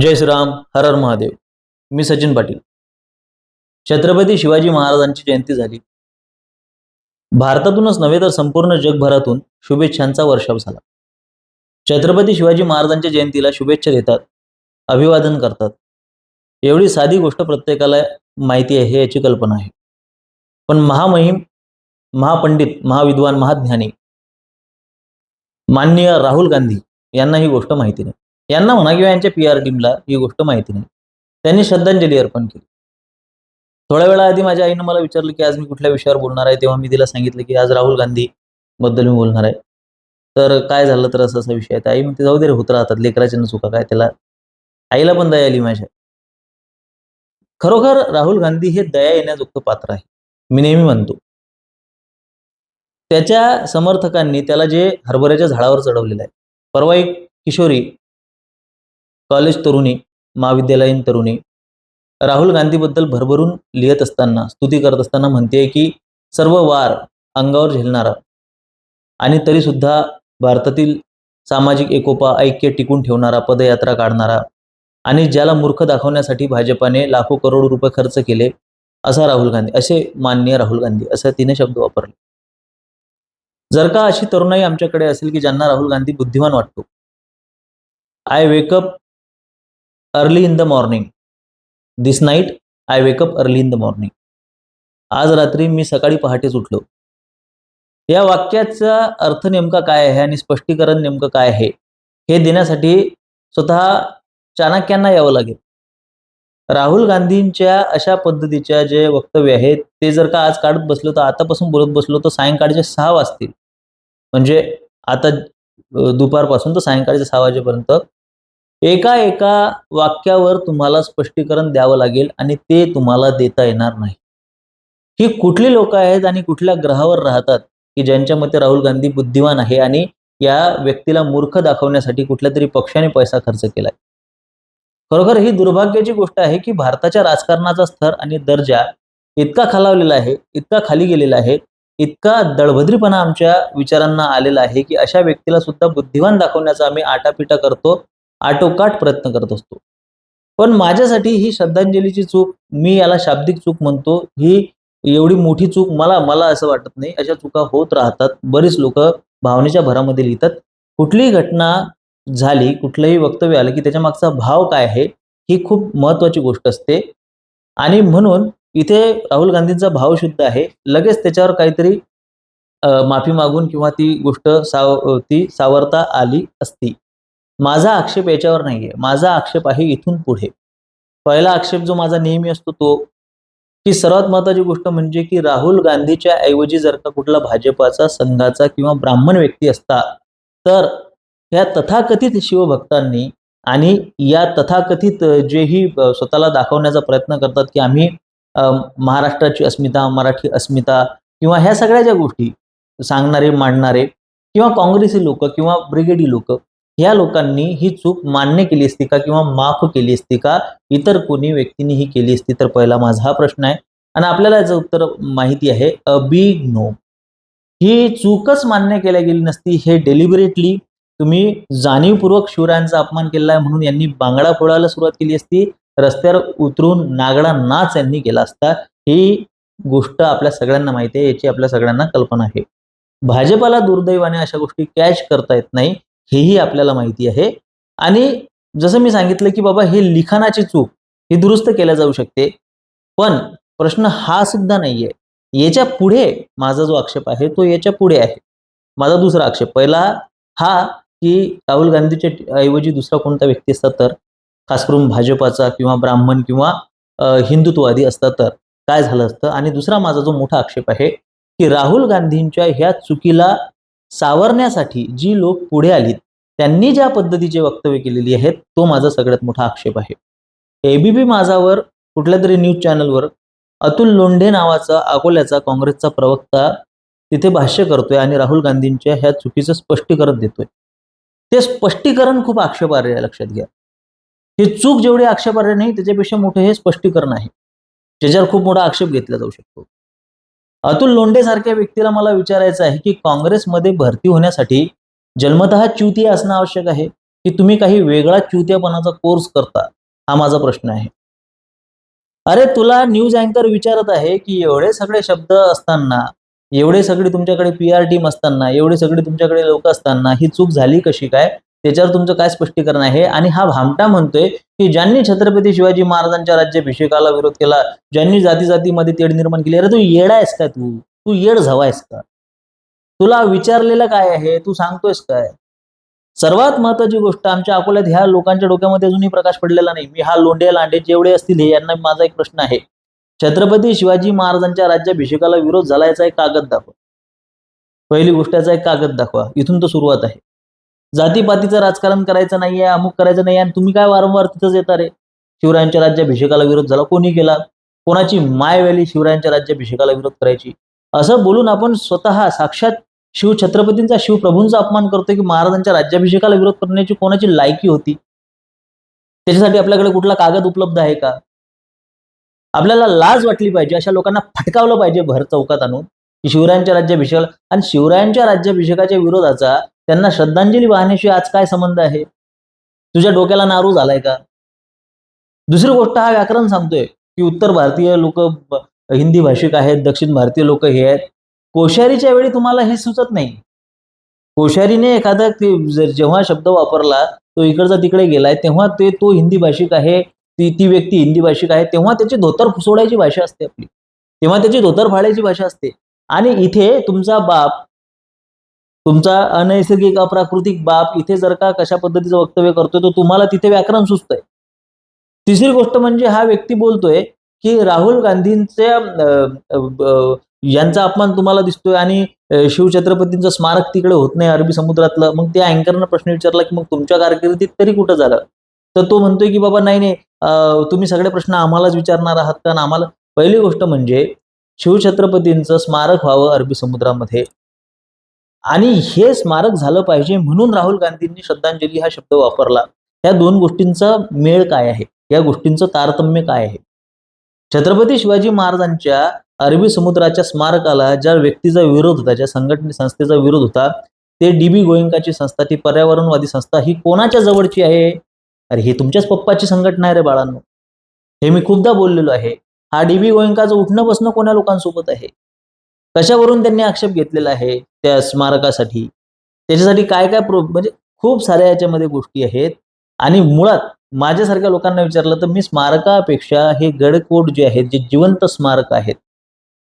जय श्रीराम हर हर महादेव. मी सचिन पाटील. छत्रपती शिवाजी महाराजांची जयंती झाली. भारतातूनच नव्हे तर संपूर्ण जगभरातून शुभेच्छांचा वर्षाव झाला. छत्रपती शिवाजी महाराजांच्या जयंतीला शुभेच्छा देतात अभिवादन करतात. एवढी साधी गोष्ट प्रत्येकाला माहिती आहे याची कल्पना आहे. पण महामहिम महापंडित महाविद्वान महाज्ञानी माननीय राहुल गांधी यांना ही गोष्ट माहिती नाही. यांना म्हणा किंवा यांच्या पी आर टीमला ही गोष्ट माहिती नाही. त्यांनी श्रद्धांजली अर्पण केली. थोड्या वेळा आधी माझ्या आईनं मला विचारलं की आज मी कुठल्या विषयावर बोलणार आहे? तेव्हा मी तिला सांगितलं की आज राहुल गांधी बद्दल मी बोलणार आहे. तर काय झालं तर असं असा विषय आहे. आई म्हणते जाऊ दे रे होत राहतात. लेकराच्या न चुका काय त्याला आईला पण दया आली माझ्या. खरोखर राहुल गांधी हे दया येण्याजोगतं पात्र आहे. मी नेहमी म्हणतो. त्याच्या समर्थकांनी त्याला जे हरभऱ्याच्या झाडावर चढवलेलं आहे. परवा एक किशोरी कॉलेज तरुणी महाविद्यालयीन तरुणी राहुल गांधीबद्दल भरभरून लिहित असताना स्तुती करत असताना म्हणते की सर्व वार अंगावर झेलणारा आणि तरीसुद्धा भारतातील सामाजिक एकोपा ऐक्य टिकून ठेवणारा पदयात्रा काढणारा आणि ज्याला मूर्ख दाखवण्यासाठी भाजपाने लाखो करोड रुपये खर्च केले असा राहुल गांधी असे माननीय राहुल गांधी असा तिने शब्द वापरले. जर का अशी तरुणाई आमच्याकडे असेल की ज्यांना राहुल गांधी बुद्धिमान वाटतो I wake up early in the morning this night I wake up early in the morning आज रात्री मी सकाळी पहाटेच उठलो. या वाक्याचा अर्थ नेमका काय आहे आणि स्पष्टीकरण नेमकं काय आहे हे देण्यासाठी स्वतः चाणक्यांना यावं लागेल. राहुल गांधींच्या अशा पद्धतीच्या जे वक्तव्य आहेत ते जर का आज काढत बसलो तर आतापासून बोलत बसलो तर सायंकाळचे सहा वाजतील. म्हणजे आता दुपारपासून तर सायंकाळच्या सहा वाजेपर्यंत एका एका वाक्यावर तुम्हाला स्पष्टीकरण द्यावं लागेल आणि ते तुम्हाला देता येणार नाही. ही कुठली लोक आहेत आणि कुठल्या ग्रहावर राहतात की ज्यांच्या मते राहुल गांधी बुद्धिमान आहे आणि या व्यक्तीला मूर्ख दाखवण्यासाठी कुठल्या तरी पक्षाने पैसा खर्च केलाय? खरोखर ही दुर्भाग्याची गोष्ट आहे की भारताच्या राजकारणाचा स्तर आणि दर्जा इतका खालावलेला आहे इतका खाली गेलेला आहे इतका दळभद्रीपणा आमच्या विचारांना आलेला आहे की अशा व्यक्तीला सुद्धा बुद्धिमान दाखवण्याचा आम्ही आटापिटा करतो आटोकाट प्रयत्न करत असतो. पण माझ्यासाठी ही श्रद्धांजलीची चूक मी याला शाब्दिक चूक म्हणतो ही एवढी मोठी चूक मला मला असं वाटत नाही. अशा चुका होत राहतात. बरीच लोक भावनेच्या भरामध्ये लिहितात. कुठलीही घटना झाली कुठलंही वक्तव्य आलं की त्याच्या मागचा भाव काय आहे ही खूप महत्वाची गोष्ट असते. आणि म्हणून इथे राहुल गांधींचा भाव शुद्ध आहे. लगेच त्याच्यावर काहीतरी माफी मागून किंवा ती गोष्ट साव ती सावरता आली असती. माझा आक्षेप याच्यावर नाहीये. माझा आक्षेप आहे इथून पुढे. पहिला आक्षेप जो माझा नेहमी असतो तो की सर्वात महत्वाची गोष्ट म्हणजे की राहुल गांधीच्या ऐवजी जर का कुठला भाजपाचा संघाचा किंवा ब्राह्मण व्यक्ती असता तर ह्या तथाकथित शिवभक्तांनी आणि या तथाकथित जेही स्वतःला दाखवण्याचा प्रयत्न करतात की आम्ही महाराष्ट्राची अस्मिता मराठी अस्मिता किंवा ह्या सगळ्या ज्या गोष्टी सांगणारे मांडणारे किंवा काँग्रेसी लोक किंवा ब्रिगेडी लोक या लोकांनी ही चूक मान्य केली असती का किंवा माफ केली असती का? इतर कोणी व्यक्तींनी ही केली असती तर पहिला माझा हा प्रश्न आहे. आणि आपल्याला याचं उत्तर माहिती आहे अ नो ही चूकच मान्य केल्या गेली नसती हे डेलिबरेटली तुम्ही जाणीवपूर्वक शिवरायांचा अपमान केला आहे म्हणून यांनी बांगडा फोडायला सुरुवात केली असती. रस्त्यावर उतरून नागडा नाच यांनी केला असता. ही गोष्ट आपल्या सगळ्यांना माहिती आहे याची आपल्या सगळ्यांना कल्पना आहे. भाजपाला दुर्दैवाने अशा गोष्टी कॅच करता येत नाही. हेही आपल्याला माहिती आहे. आणि जसं मी सांगितलं की बाबा हे लिखाणाची चूक ही दुरुस्त केल्या जाऊ शकते. पण प्रश्न हा सुद्धा नाहीये. याच्यापुढे माझा जो आक्षेप आहे तो याच्यापुढे आहे. माझा दुसरा आक्षेप पहिला हा की राहुल गांधीच्या ऐवजी दुसरा कोणता व्यक्ती असता तर? खास करून भाजपाचा किंवा ब्राह्मण किंवा हिंदुत्ववादी असता तर? काय झालं असतं? आणि दुसरा माझा जो मोठा आक्षेप आहे की राहुल गांधींच्या ह्या चुकीला सावरण्यासाठी जी लोक पुढे आलीत त्यांनी ज्या पद्धतीचे वक्तव्य केलेली आहेत तो माझा सगळ्यात मोठा आक्षेप आहे. एबीपी माझावर कुठल्या तरी न्यूज चॅनलवर अतुल लोंढे नावाचा अकोल्याचा काँग्रेसचा प्रवक्ता तिथे भाष्य करतोय आणि राहुल गांधींच्या ह्या चुकीचं स्पष्टीकरण देतोय. ते स्पष्टीकरण खूप आक्षेपार्ह आहे लक्षात घ्या. ही चूक जेवढी आक्षेपार्ह नाही त्याच्यापेक्षा मोठं हे स्पष्टीकरण आहे. ज्याच्यावर खूप मोठा आक्षेप घेतला जाऊ शकतो. अतुल लोंढे सारख्या व्यक्तीला मला विचारायचं आहे की काँग्रेसमध्ये भरती होण्यासाठी जन्मतः च्युती असणं आवश्यक आहे की तुम्ही काही वेगळा च्युत्यापणाचा कोर्स करता हा माझा प्रश्न आहे. अरे तुला न्यूज अँकर विचारत आहे की एवढे सगळे शब्द असताना एवढे सगळे तुमच्याकडे पी आर टीम असताना एवढे सगळे तुमच्याकडे लोक असताना ही चूक झाली कशी काय? त्याच्यावर तुमचं काय स्पष्टीकरण आहे? आणि हा भामटा म्हणतोय की ज्यांनी छत्रपती शिवाजी महाराजांच्या राज्याभिषेकाला विरोध केला ज्यांनी जाती जातीमध्ये तेढ निर्माण केली अरे तू येडा आहेस का तू? तू येड झवायस का? तुला विचारलेलं काय आहे तू सांगतोयस काय? सर्वात महत्वाची गोष्ट आमच्या अकोल्यात ह्या लोकांच्या डोक्यामध्ये अजूनही प्रकाश पडलेला नाही. मी हा लोंढे लांडे जेवढे असतील हे यांना माझा एक प्रश्न आहे. छत्रपती शिवाजी महाराजांच्या राज्याभिषेकाला विरोध झाला याचा एक कागद दाखवा. पहिली गोष्ट याचा एक कागद दाखवा. इथून तर सुरुवात आहे. जातीपातीचं राजकारण करायचं नाहीये अमुक करायचं नाही आणि तुम्ही काय वारंवार तिथंच येता रे? शिवरायांच्या राज्याभिषेकाला विरोध झाला कोणी केला? कोणाची मायवेली शिवरायांच्या राज्याभिषेकाला विरोध करायची? असं बोलून आपण स्वतः साक्षात शिवछत्रपतींचा शिवप्रभूंचा अपमान करतोय की महाराजांच्या राज्याभिषेकाला विरोध करण्याची कोणाची लायकी होती? त्याच्यासाठी आपल्याकडे कुठला कागद उपलब्ध आहे का? आपल्याला लाज वाटली पाहिजे अशा लोकांना फटकावलं पाहिजे भर चौकात आणून की शिवरायांच्या राज्याभिषेकाला. आणि शिवरायांच्या राज्याभिषेकाच्या विरोधाचा त्यांना श्रद्धांजली वाहण्याशी आज काय संबंध आहे? तुझ्या डोक्याला नारू झालाय का? दुसरी गोष्ट हा व्याकरण सांगतोय की उत्तर भारतीय लोक हिंदी भाषिक आहेत दक्षिण भारतीय लोक हे आहेत. कोश्यारीच्या वेळी तुम्हाला हे सुचत नाही. कोश्यारीने एखादा जर- जेव्हा शब्द वापरला तो इकडचा तिकडे गेलाय तेव्हा ते तो हिंदी भाषिक आहे ती ती व्यक्ती हिंदी भाषिक आहे तेव्हा त्याची धोतर सोडायची भाषा असते आपली. तेव्हा त्याची धोतर फाडायची भाषा असते. आणि इथे तुमचा बाप तुमचा अनैसर्गिक अप्राकृतिक बाप इथे जर का कशा पद्धतीचं वक्तव्य करतोय तर तुम्हाला तिथे व्याकरण सुचतंय. तिसरी गोष्ट म्हणजे हा व्यक्ती बोलतोय की राहुल गांधींच्या यांचा अपमान तुम्हाला दिसतोय आणि शिवछत्रपतींचं स्मारक तिकडे होत नाही अरबी समुद्रातलं मग त्या अँकरनं प्रश्न विचारला की मग तुमच्या कारकिर्दीत तरी कुठं झालं? तर तो म्हणतोय की बाबा नाही नाही तुम्ही सगळे प्रश्न आम्हालाच विचारणार आहात कारण आम्हाला पहिली गोष्ट म्हणजे शिवछत्रपतींचं स्मारक व्हावं अरबी समुद्रामध्ये. आणि हे स्मारक झालं पाहिजे म्हणून राहुल गांधींनी श्रद्धांजली हा शब्द वापरला. या दोन गोष्टींचा मेळ काय आहे? या गोष्टींचं तारतम्य काय आहे? छत्रपती शिवाजी महाराजांच्या अरबी समुद्राच्या स्मारकाला ज्या व्यक्तीचा विरोध होता ज्या संघटने संस्थेचा विरोध होता ते डी बी गोयंकाची संस्था ती पर्यावरणवादी संस्था ही कोणाच्या जवळची आहे? अरे हे तुमच्याच पप्पाची संघटना आहे रे बाळांनो. हे मी खूपदा बोललेलो आहे. हा डी बी गोयंकाचं उठणं बसणं कोण्या लोकांसोबत आहे? कशावरून त्यांनी आक्षेप घेतलेला आहे त्या स्मारकासाठी? त्याच्यासाठी काय काय प्रो म्हणजे खूप साऱ्या याच्यामध्ये गोष्टी आहेत. आणि मुळात माझ्यासारख्या लोकांना विचारलं तर मी स्मारकापेक्षा हे गडकोट जे आहेत जे जिवंत स्मारक आहेत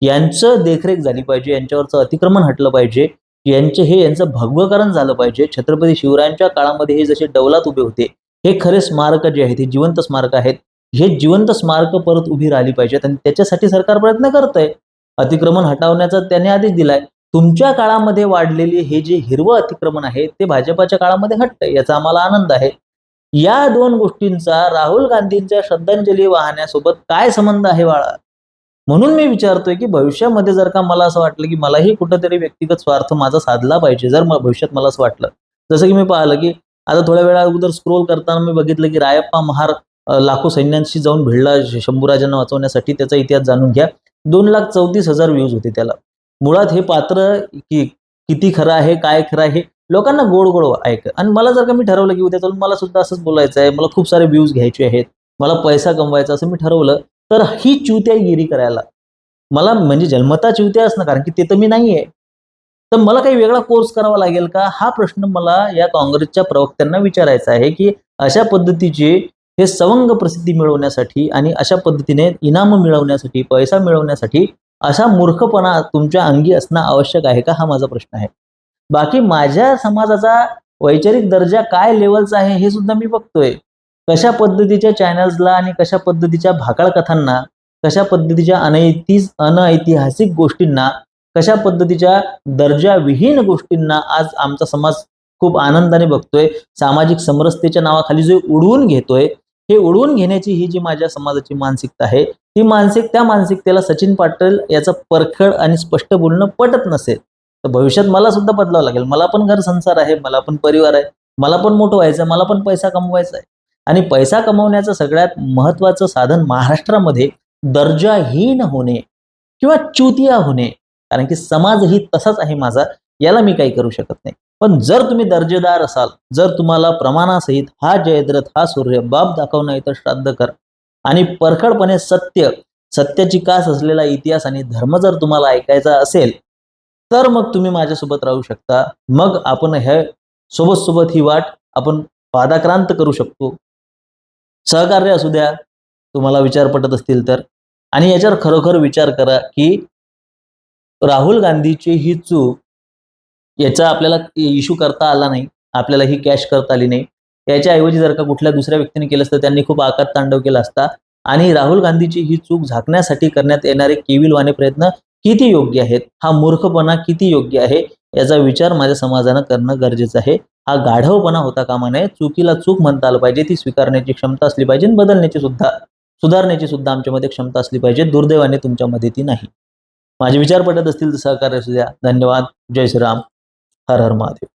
यांचं देखरेख झाली पाहिजे यांच्यावरचं अतिक्रमण हटलं पाहिजे यांचे हे यांचं भगवकरण झालं पाहिजे. छत्रपती शिवरायांच्या काळामध्ये हे जसे डौलात उभे होते हे खरे स्मारक जे आहेत हे जिवंत स्मारक आहेत हे जिवंत स्मारक परत उभी राहिली पाहिजेत आणि त्याच्यासाठी सरकार प्रयत्न करत आहे अतिक्रमण हटवण्याचा त्याने आदेश दिलाय. तुमच्या काळामध्ये वाढलेले हे जे हिरवं अतिक्रमण आहे ते भाजपाच्या काळामध्ये हटतंय याचा आम्हाला आनंद आहे. या दोन गोष्टींचा राहुल गांधींच्या श्रद्धांजली वाहण्यासोबत काय संबंध आहे बाळा? म्हणून मी विचारतोय की भविष्यामध्ये जर का मला असं वाटलं की मलाही कुठंतरी व्यक्तिगत स्वार्थ माझा साधला पाहिजे जर भविष्यात मला असं वाटलं. जसं की मी पाहिलं की आता थोड्या वेळा अगोदर स्क्रोल करताना मी बघितलं की रायप्पा महार लाखो सैन्यांशी जाऊन भिडला शंभूराजांना वाचवण्यासाठी त्याचा इतिहास जाणून घ्या. दोन लाख चौतीस हजार व्ह्यूज होते त्याला. मुळात हे पात्र की किती खरं आहे काय खरं आहे लोकांना गोड गोड ऐक. आणि मला जर का मी ठरवलं की उद्या चालून मला सुद्धा असंच बोलायचं आहे मला खूप सारे व्ह्यूज घ्यायचे आहेत मला पैसा कमवायचा असं मी ठरवलं तर ही चिवत्यागिरी करायला. मला म्हणजे जन्मता चिवत्या असणं कारण की ते तर मी नाही आहे तर मला काही वेगळा कोर्स करावा लागेल का? हा प्रश्न मला या काँग्रेसच्या प्रवक्त्यांना विचारायचा आहे की अशा पद्धतीचे हे सवंग प्रसिद्धी मिळवण्यासाठी आणि अशा पद्धतीने इनाम मिळवण्यासाठी पैसा मिळवण्यासाठी असा मूर्खपणा तुमच्या अंगी असणं आवश्यक आहे का? हा माझा प्रश्न आहे. बाकी माझ्या समाजाचा वैचारिक दर्जा काय लेवलचा आहे हे सुद्धा मी बघतोय. कशा पद्धतीच्या चॅनल्सला आणि कशा पद्धतीच्या भाकाळ कथांना कशा पद्धतीच्या अनैति अनैतिहासिक गोष्टींना कशा पद्धतीच्या दर्जाविहीन गोष्टींना आज आमचा समाज खूप आनंदाने बघतोय. सामाजिक समरसतेच्या नावाखाली जो उडवून घेतोय हे उडवून घेण्याची ही जी माझ्या समाजाची मानसिकता आहे ती मानसिक त्या मानसिकतेला सचिन पाटील याचं परखड आणि स्पष्ट बोलणं पटत नसेल. तर भविष्यात मला सुद्धा बदलावं लागेल. मला पण घर संसार आहे मला पण परिवार आहे मला पण मोठं व्हायचं आहे मला पण पैसा कमवायचा आहे आणि पैसा कमवण्याचं सगळ्यात महत्वाचं साधन महाराष्ट्रामध्ये दर्जाहीन होणे किंवा च्युतिया होणे. कारण की समाजही तसाच आहे माझा याला मी काही करू शकत नाही. पण जर तुम्ही दर्जेदार असाल जर तुम्हाला प्रमाणासहित हा जयद्रथ हा सूर्य बाप दाखवणं इथं श्राद्ध कर. आणि परखडपणे सत्य सत्याची कास असलेला इतिहास आणि धर्म जर तुम्हाला ऐकायचा असेल तर मग तुम्ही माझ्यासोबत राहू शकता. मग आपण हे सोबत सोबत ही वाट आपण पादाक्रांत करू शकतो. सहकार्य असू द्या तुम्हाला विचार पटत असतील तर. आणि याच्यावर खरोखर विचार करा की राहुल गांधीची ही चूक याचा आपल्याला इश्यू करता आला नाही. आपल्याला ही कॅश करता आली नाही. याच्याऐवजी जर का कुठल्या दुसऱ्या व्यक्तीने केलं असतं त्यांनी खूप आकात तांडव केला असता. आणि राहुल गांधीची ही चूक झाकण्यासाठी करण्यात येणारे केविलवाने प्रयत्न किती योग्य आहेत? हा मूर्खपणा किती योग्य आहे? याचा विचार माझ्या समाजानं करणं गरजेचं आहे. हा गाढवपणा होता कामा नये चुकीला चूक म्हणता आलं पाहिजे ती स्वीकारण्याची क्षमता असली पाहिजे बदलण्याची सुद्धा सुधारण्याची सुद्धा आमच्यामध्ये क्षमता असली पाहिजे. दुर्दैवाने तुमच्यामध्ये ती नाही. माझे विचार पटत असतील तर सहकार्य असू द्या. धन्यवाद. जय श्रीराम. हर हर महादेव.